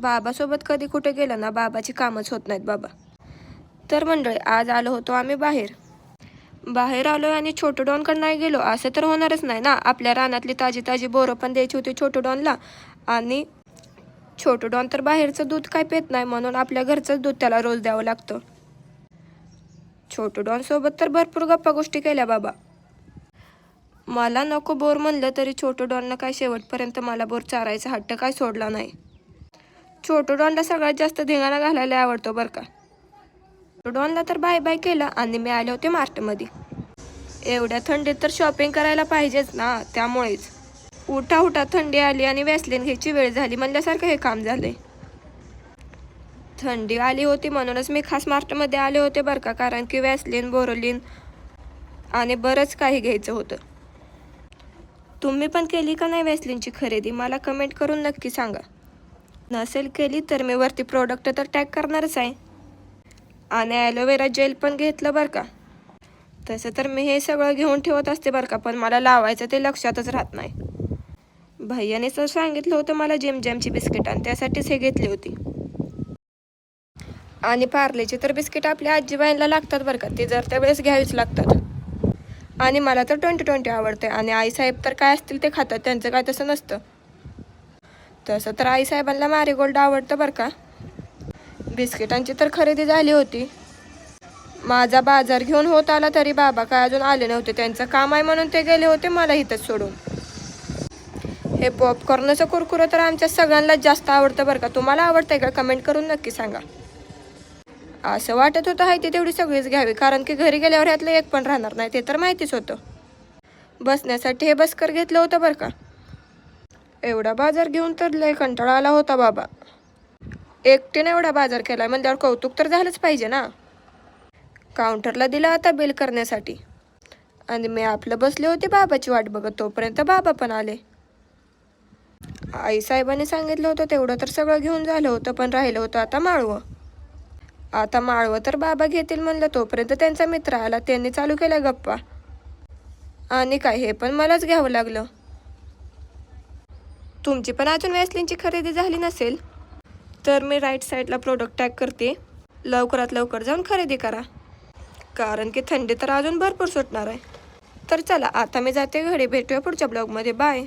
बाबासोबत कधी कुठे गेलं ना बाबाची कामच होत नाहीत बाबा. तर मंडळी आज आलो होतो आम्ही बाहेर. बाहेर आलो आणि छोटू डॉनकडे नाही गेलो असं तर होणारच नाही ना. आपल्या रानातली ताजी ताजी बोरं पण द्यायची होती छोटू डॉनला. आणि छोटू डॉन तर बाहेरचं दूध काय पेत नाही म्हणून आपल्या घरचंच दूध त्याला रोज द्यावं लागतं. छोटू डॉनसोबत तर भरपूर गप्पा गोष्टी केल्या बाबा. मला नको बोर म्हणलं तरी छोटू डॉननं काय शेवटपर्यंत मला बोर चारायचा हट्ट काय सोडला नाही. छोटो डॉनला सगळ्यात जास्त धिंगाणा घालायला आवडतो बरं का. छोटो डॉनला तर बाय बाय केलं आणि मी आले होते मार्टमध्ये. एवढ्या थंडीत तर शॉपिंग करायला पाहिजेच ना त्यामुळेच. उठा उठा थंडी आली आणि वॅसलिन घ्यायची वेळ झाली म्हणल्यासारखं हे काम झालंय. थंडी आली होती म्हणूनच मी खास मार्टमध्ये आले होते बरं का कारण की वॅसलिन बोरोलिन आणि बरंच काही घ्यायचं होतं. तुम्ही पण केली का नाही वॅसलिनची खरेदी? मला कमेंट करून नक्की सांगा. नसेल केली तर मी वरती प्रोडक्ट तर टॅग करणारच आहे. आणि ॲलोवेरा जेल पण घेतलं बरं का. तसं तर मी हे सगळं घेऊन ठेवत असते बरं का पण मला लावायचं ते लक्षातच राहत नाही. भैयाने तर सांगितलं होतं मला जेमजेमची बिस्किट आणि त्यासाठीच हे घेतली होती. आणि पार्लेची तर बिस्किट आपल्या आजीबाईंना लागतात बरं का ते जर त्यावेळेस घ्यावीच लागतात. आणि मला तर ट्वेंटी ट्वेंटी आवडते आणि आईसाहेब तर काय असतील ते खातात त्यांचं काय तसं नसतं. तसं तर आईसाहेबांना मॅरीगोल्ड आवडतं बरं का. बिस्किटांची तर खरेदी झाली होती. माझा बाजार घेऊन होत आला तरी बाबा काय अजून आले नव्हते. त्यांचं काम आहे म्हणून ते गेले होते मला इथंच सोडून. हे पॉपकॉर्नचं कुरकुरं तर आमच्या सगळ्यांनाच जास्त आवडतं बरं का. तुम्हाला आवडतंय का? कमेंट करून नक्की सांगा. असं वाटत होतं आहे ती तेवढी सगळीच घ्यावी. कारण की घरी गेल्यावर ह्यातलं एक पण राहणार नाही. ते तर माहितीच होतं. बसण्यासाठी हे बसकर घेतलं होतं बरं का. एवढा बाजार घेऊन तर लय कंटाळा आला होता बाबा. एकटीने एवढा बाजार केला म्हणल्यावर कौतुक तर झालंच पाहिजे ना. काउंटरला दिला आता बिल करण्यासाठी. आणि मी आपलं बसले होते बाबाची वाट बघत तोपर्यंत बाबा पण आले. आई साहेबांनी सांगितलं होतं तेवढं तर सगळं घेऊन झालं होतं पण राहिलं होतं आता माळवं. आता माळवं तर बाबा घेतील म्हणलं तोपर्यंत त्यांचा मित्र आला त्यांनी चालू केल्या गप्पा. आणि काय हे पण मलाच घ्यावं लागलं. तुमची पण अजून वॅसलिनची खरेदी झाली नसेल तर मी राईट साईडला प्रोडक्ट टॅग करते. लवकरात लवकर जाऊन खरेदी करा. कारण की थंडी तर अजून भरपूर सुटणार आहे. तर चला आता मी जाते घरी. भेटूया पुढच्या ब्लॉगमध्ये बाय